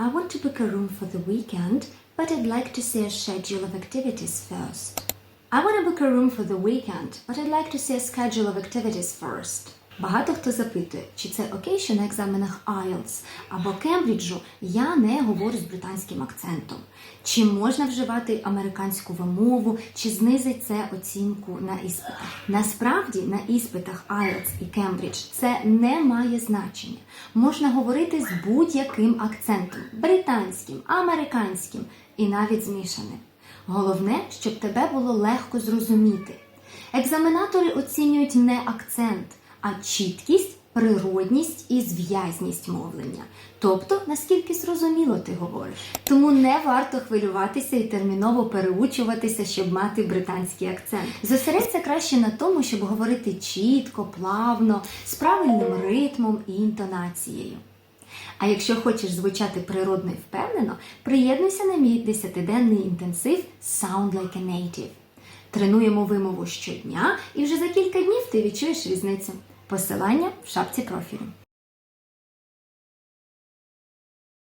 I want to book a room for the weekend, but I'd like to see a schedule of activities first. I want to book a room for the weekend, but I'd like to see a schedule of activities first. Багато хто запитує, чи це окей, що на екзаменах IELTS або Кембриджу я не говорю з британським акцентом. Чи можна вживати американську вимову, чи знизить це оцінку на іспитах? Насправді на іспитах IELTS і Кембридж це не має значення. Можна говорити з будь-яким акцентом британським, американським і навіть змішаним. Головне, щоб тебе було легко зрозуміти. Екзаменатори оцінюють не акцент, а чіткість, природність і зв'язність мовлення. Тобто, наскільки зрозуміло ти говориш. Тому не варто хвилюватися і терміново переучуватися, щоб мати британський акцент. Зосередься краще на тому, щоб говорити чітко, плавно, з правильним ритмом і інтонацією. А якщо хочеш звучати природно і впевнено, приєднуйся на мій 10-денний інтенсив Sound Like a Native. Тренуємо вимову щодня, і вже за кілька днів ти відчуєш різницю. Посилання в шапці профілю.